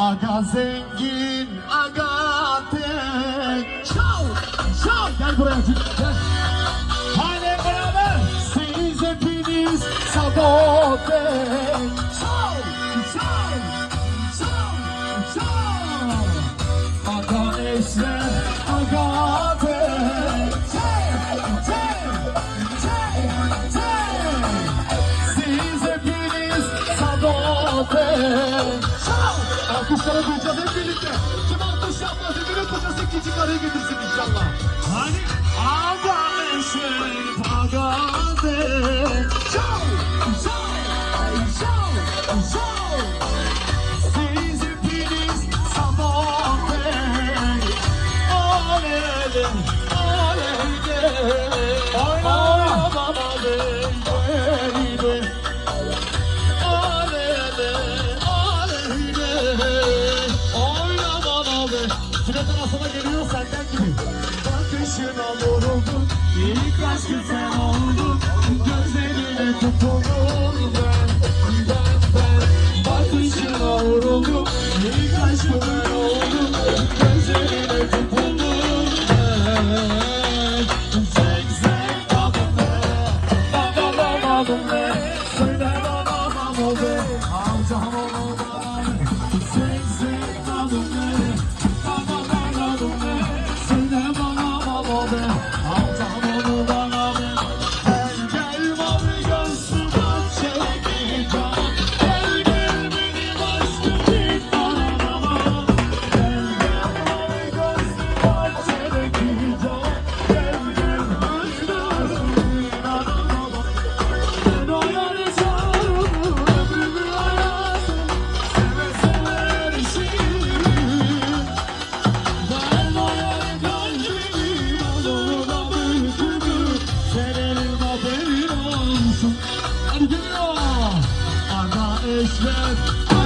Aga zengin, aga tek. Çal, çal. Gel buraya gel. Alkışlara duyacağız hep birlikte. Kim alkış yapmaz öbürü kocası ikinci karıyı getirsin inşallah. Aga eşref, aga tek. Çal, çal, çal, çal. Siz hepiniz sabote. Oley, Asana geliyor senden gibi. Bakışına vuruldum. İlk aşkın sen oldun. Gözlerine tutuldum ben. Ben ben. Bakışına vuruldum. İlk aşkın ben oldum. Ana eşref